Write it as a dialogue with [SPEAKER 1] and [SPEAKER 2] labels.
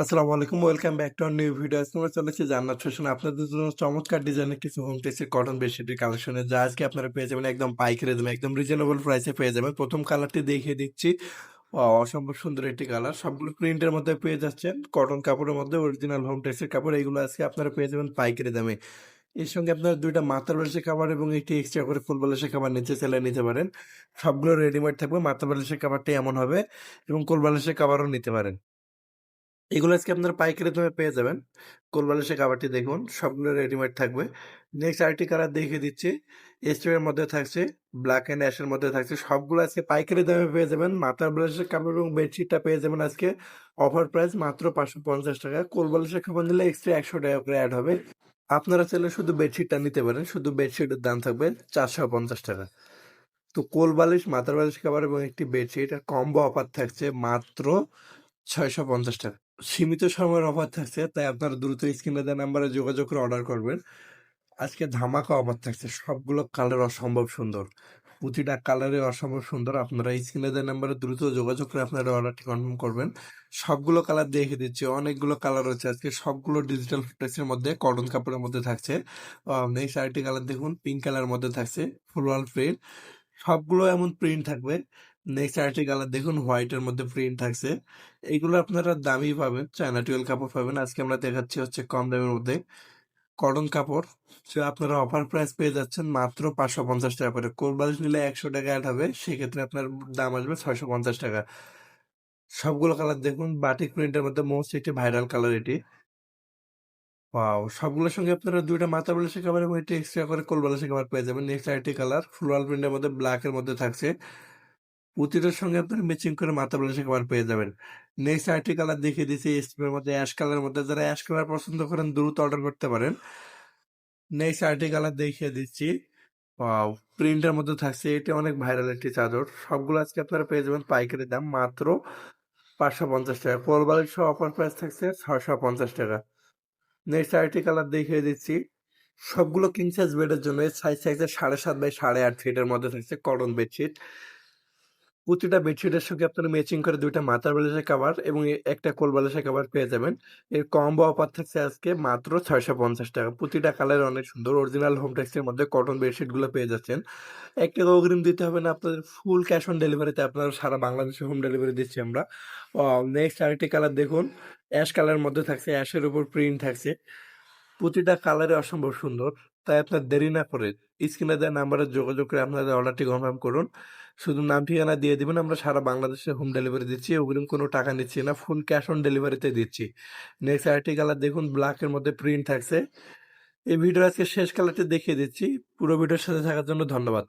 [SPEAKER 1] আসসালামু আলাইকুম, welcome back to our new video. আজকে চলেছি জান্নাত ফ্যাশন। আপনাদের জন্য চমৎকার ডিজাইনের কিছু হোম টেক্সের কটন বেডশিটের কালেকশনে যা আজকে আপনারা পেয়ে যাবেন একদম পাইকারি দামে, একদম রিজনেবল প্রাইসে পেয়ে যাবেন। প্রথম কালারটি দেখিয়ে দিচ্ছি। অসম্ভব সুন্দর একটি কালার সবগুলো প্রিন্টের মধ্যে পেয়ে যাচ্ছেন। কটন কাপড়ের মধ্যে অরিজিনাল হোম টেক্সের কাপড়, এগুলো আজকে আপনারা পেয়ে যাবেন পাইকারি দামে। এর সঙ্গে আপনারা দুইটা মাথার বালিশের খাবার এবং একটি এক্সট্রা করে ফুল বালিশের খাবার নিচে চাইলে নিতে পারেন। সবগুলো রেডিমেড থাকবে, মাথার বালিশের খাবারটা এমন হবে এবং কোল বালিশের খাবারও নিতে পারেন। এগুলো আজকে আপনারা পাইকারি দামে পেয়ে যাবেন। কোলবালিশের কাভারটি দেখুন, সবগুলো রেডিমেড থাকবে। নেক্সট আরেকটি কালার দেখিয়ে দিচ্ছি। স্টোরের মধ্যে থাকছে ব্ল্যাক অ্যান্ড অ্যাশের মধ্যে থাকছে। সবগুলো আজকে পাইকারি দামে পেয়ে যাবেন। মাথার ব্রাশের কাপড় এবং বেডশিটটা পেয়ে যাবেন আজকে। অফার প্রাইস মাত্র পাঁচশো পঞ্চাশ টাকা। কোলবালিশের খাবার নিলে এক্সট্রা একশো টাকা করে অ্যাড হবে। আপনারা চাইলে শুধু বেডশিটটা নিতে পারেন। শুধু বেডশিটের দাম থাকবে চারশো পঞ্চাশ টাকা। তো কোল বালিশ মাথার বালিশ খাবার এবং একটি বেডশিট কম্বো অফার থাকছে মাত্র ছয়শো পঞ্চাশ টাকা। সীমিত সময়ের অফার থাকছে, তাই আপনারা দ্রুত স্ক্রিনে দেওয়া নাম্বারে যোগাযোগ করে অর্ডার করবেন। আজকে ধামাকা অফার থাকছে, সবগুলো কালার অসম্ভব সুন্দর। প্রতিটা কালারে অসম্ভব সুন্দর, আপনারা স্ক্রিনে দেওয়া নাম্বারে দ্রুত যোগাযোগ করে আপনারা অর্ডারটি কনফার্ম করবেন। সবগুলো কালার দেখে দিচ্ছি, অনেকগুলো কালার রয়েছে আজকে, সবগুলো ডিজিটাল ফুটেক্সের মধ্যে, কটন কাপড়ের মধ্যে থাকছে। নেক্সট আরেকটি কালার দেখুন, পিঙ্ক কালার মধ্যে থাকছে ফুলওয়াল প্রিন্ট, সবগুলো এমন প্রিন্ট থাকবে। নেক্সট আরেকটি কালার দেখুন হোয়াইটের মধ্যে প্রিন্ট থাকছে। এইগুলো আপনারা দামি পাবেন চায়না টুয়েল কাপড় পাবেন। আজকে আমরা দেখাচ্ছি হচ্ছে কম দামের মধ্যে কটন কাপড়। সে আপনারা অফার প্রাইস পেয়ে যাচ্ছেন মাত্র পাঁচশো পঞ্চাশ টাকা করে। কোরবালিশ নিলে একশো টাকা অ্যাড হবে, সেক্ষেত্রে আপনার দাম আসবে ছয়শো পঞ্চাশ টাকা। সবগুলো কালার দেখুন বাটিক প্রিন্টের মধ্যে মোস্ট একটি ভাইরাল কালার এটি। ওয়াও সবগুলোর সঙ্গে আপনারা দুইটা মাথা বালিশের খাবার এবং একটি এক্সট্রা করে কোল বালিশের খাবার পেয়ে যাবেন। নেক্সট আরেকটি কালার ফ্লোরাল প্রিন্টের মধ্যে ব্ল্যাকের মধ্যে থাকছে। প্রতিটার সঙ্গে আপনারা ম্যাচিং করে মাথা বালিশের খাবার পেয়ে যাবেন। নেক্সট আরেকটি কালার দেখিয়ে দিয়েছি স্টিমের মধ্যে অ্যাশ কালারের মধ্যে। যারা অ্যাশ কালার পছন্দ করেন, দ্রুত অর্ডার করতে পারেন। নেক্সট আরেকটি কালার দেখিয়ে দিচ্ছি। প্রিন্টের মধ্যে থাকছে, এটি অনেক ভাইরাল একটি চাদর। সবগুলো আজকে আপনারা পেয়ে যাবেন পাইকারি দাম মাত্র পাঁচশো পঞ্চাশ টাকা। কোল বালিশ সহ অফার প্রাইস থাকছে ছশো পঞ্চাশ টাকা। নেক্সট আরেকটি কালার দেখিয়ে দিচ্ছি। সবগুলো কিং সাইজ বেডের জন্য সাইজ থাকছে সাড়ে সাত বাই সাড়ে আট ফিটের মধ্যে থাকছে কটন বেডশিট প্রতিটা বেডশিটের সঙ্গে আপনারা ম্যাচিং করে দুইটা মাথার বালিশের কাভার এবং একটা কোল বালিশের কাভার পেয়ে যাবেন। এর কম্বো অফার থাকছে আজকে মাত্র ছয়শো পঞ্চাশ টাকা। প্রতিটা কালার অনেক সুন্দর। অরিজিনাল হোম টেক্সের মধ্যে কটন বেডশিটগুলো পেয়ে যাচ্ছেন। এক টাকা অগ্রিম দিতে হবে না, আপনাদের ফুল ক্যাশ অন ডেলিভারিতে আপনারা সারা বাংলাদেশে হোম ডেলিভারি দিচ্ছি আমরা। নেক্সট আরেকটি কালার দেখুন। অ্যাশ কালারের মধ্যে থাকছে অ্যাশের উপর প্রিন্ট থাকছে। প্রতিটা কালারে অসম্ভব সুন্দর। তাই আপনার দেরি না করে স্ক্রিনে দেওয়া নাম্বারে যোগাযোগ করে আপনাদের অর্ডারটি কনফার্ম করুন। শুধু নাম, ঠিকানা দিয়ে দেবেন, আমরা সারা বাংলাদেশে হোম ডেলিভারি দিচ্ছি ওগুলো কোনো টাকা নিচ্ছি না ফুল ক্যাশ অন ডেলিভারিতে দিচ্ছি। নেক্সট আরেকটি কালার দেখুন ব্ল্যাকের মধ্যে প্রিন্ট থাকছে। এই ভিডিও আজকে শেষ কালারটি দেখিয়ে দিচ্ছি। পুরো ভিডিওর সাথে থাকার জন্য ধন্যবাদ।